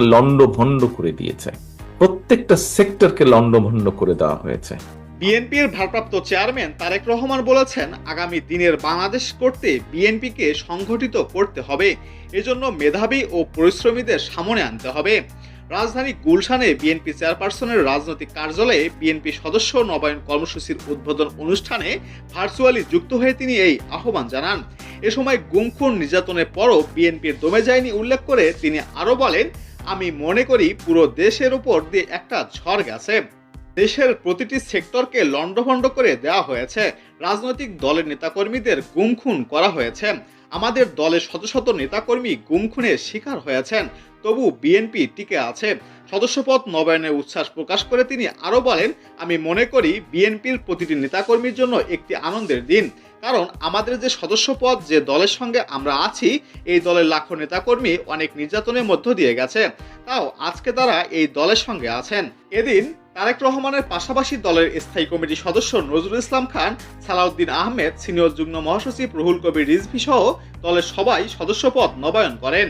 লণ্ডভণ্ড করে দিয়েছে। প্রত্যেকটা সেক্টরকে লণ্ডভণ্ড করে দেওয়া হয়েছে। বিএনপির ভারপ্রাপ্ত চেয়ারম্যান তারেক রহমান বলেছেন, আগামী দিনের বাংলাদেশ করতে বিএনপিকে সংগঠিত করতে হবে। এজন্য মেধাবী ও পরিশ্রমীদের সামনে আনতে হবে। রাজধানী গুলশানে বিএনপি চেয়ারপারসনের রাজনৈতিক কার্যালয়ে বিএনপি সদস্য নবায়ন কর্মসূচির উদ্বোধন অনুষ্ঠানে ভার্চুয়ালি যুক্ত হয়ে তিনি এই আহ্বান জানান। এ সময় গুমখুন নির্যাতনের পরও বিএনপির দমে যায়নি উল্লেখ করে তিনি আরও বলেন আমি মনে করি পুরো দেশের উপর দিয়ে একটা ঝড় গেছে। দেশের প্রতিটি সেক্টরকে লণ্ডভণ্ড করে দেওয়া হয়েছে। রাজনৈতিক দলের নেতাকর্মীদের গুমখুন করা হয়েছে। আমাদের দলের শত শত নেতাকর্মী গুম গুমখুনের শিকার হয়েছেন, তবু বিএনপি টিকে আছে। সদস্যপদ নবায়নের উচ্ছ্বাস প্রকাশ করে তিনি আরও বলেন, আমি মনে করি বিএনপির প্রতিটি নেতাকর্মীর জন্য একটি আনন্দের দিন। কারণ আমাদের যে সদস্যপদ, যে দলের সঙ্গে আমরা আছি, এই দলের লাখো নেতাকর্মী অনেক নির্যাতনের মধ্য দিয়ে গেছে। তাও আজকে তারা এই দলের সঙ্গে আছেন। এদিন তারেক রহমানের পাশাপাশি দলের স্থায়ী কমিটির সদস্য নজরুল ইসলাম খান, সালাউদ্দিন আহমেদ, সিনিয়র যুগ্ম মহাসচিব রুহুল কবির রিজভি সহ দলের সবাই সদস্যপদ নবায়ন করেন।